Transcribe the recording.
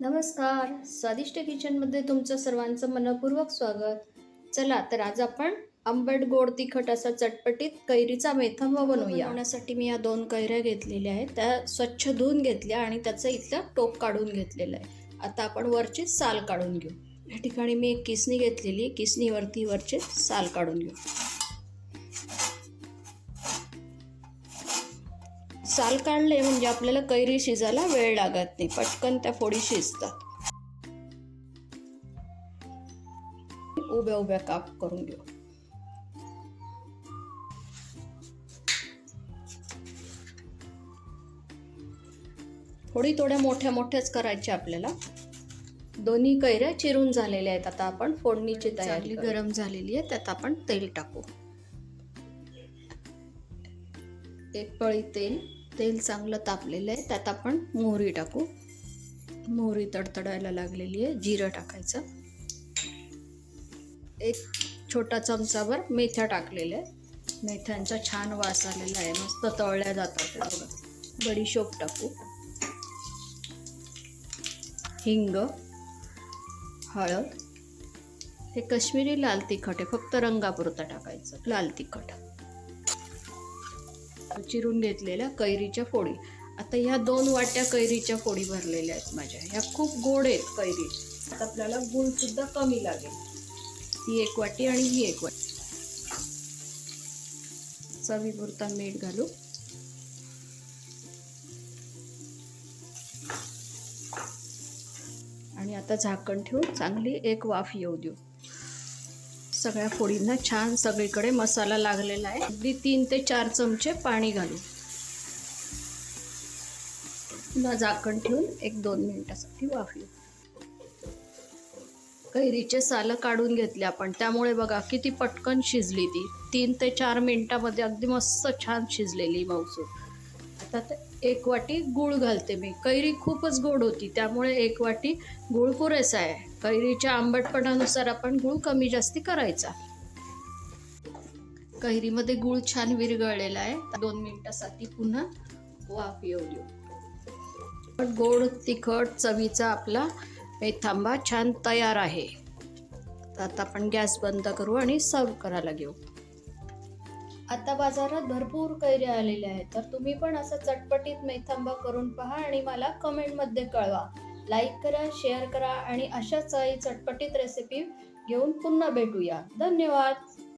नमस्कार. स्वादिष्ट किचनमध्ये तुमचं सर्वांचं मनपूर्वक स्वागत. चला तर आज आपण आंबट गोड तिखट असा चटपटीत कैरीचा मेथंबा बनवूया. बनवण्यासाठी मी या दोन कैऱ्या घेतलेल्या आहेत. त्या स्वच्छ धुवून घेतल्या आणि त्याचं इथलं टोप काढून घेतलेलं आहे. आता आपण वरची साल काढून घेऊ. या ठिकाणी मी एक किसणी घेतलेली किसणीवरती वरचे साल काढून घेऊ. साल काढले म्हणजे आपल्याला कैरी शिजायला वेळ लागत नाही. पटकन त्या फोडी शिजतात. उभ्या उभ्या काप करून घेऊ. फोडी थोड्या मोठ्या मोठ्याच करायच्या आपल्याला. दोन्ही कैऱ्या चिरून झालेल्या आहेत. आता आपण फोडणीची तयारी गरम झालेली आहे. त्यात आपण तेल टाकू. एक पळी तेल. तेल चांगलं तापलेलं आहे. त्यात आपण मोहरी टाकू. मोहरी तडतडायला लागलेली आहे. जिरं टाकायचं. एक छोटा चमचाभर मेथ्या टाकलेल्या आहे. मेथ्यांचा छान वास आलेला आहे. मस्त तळल्या जातात बघा. बडीशोप टाकू. हिंग हळद. हे कश्मीरी लाल तिखट आहे. फक्त रंगापुरतं टाकायचं. लाल तिखट. चिरून घेतलेल्या कैरीच्या फोडी. आता ह्या दोन वाट्या कैरीच्या फोडी भरलेल्या आहेत माझ्या. ह्या खूप गोड आहेत कैरी. आता आपल्याला गुळसुद्धा कमी लागेल. ही एक वाटी आणि ही एक वाटी. चवीपुरता मीठ घालू आणि आता झाकण ठेवून चांगली एक वाफ येऊ देऊ. सगळ्या फोडींना छान सगळीकडे मसाला लागलेला आहे. अगदी तीन ते चार चमचे पाणी घालू पुन्हा झाकण ठेवून एक दोन मिनिटासाठी वाफ कैरीचे सालं काढून घेतले आपण. त्यामुळे बघा किती पटकन शिजली ती. तीन ते चार मिनिटामध्ये अगदी मस्त छान शिजलेली मौसूर. आता एक वाटी गूळ घालते मी. कैरी खूपच गोड होती त्यामुळे एक वाटी गूळ पुरेसा आहे. कैरीच्या आंबटपणानुसार आपण गूळ कमी जास्ती करायचा. कैरीमध्ये गूळ छान विरघळलेला आहे. दोन मिनिटासाठी पुन्हा वाफ येऊ देऊ. गोड तिखट चवीचा आपला मेथांबा छान तयार आहे. आता आपण गॅस बंद करू आणि सर्व करायला घेऊ. आता बाजारात भरपूर कैऱ्या आलेल्या आहेत. तर तुम्ही पण असं चटपटीत मेथांबा करून पहा आणि मला कमेंटमध्ये कळवा. लाईक करा शेअर करा आणि अशाच चटपटीत रेसिपी घेऊन पुन्हा भेटूया. धन्यवाद!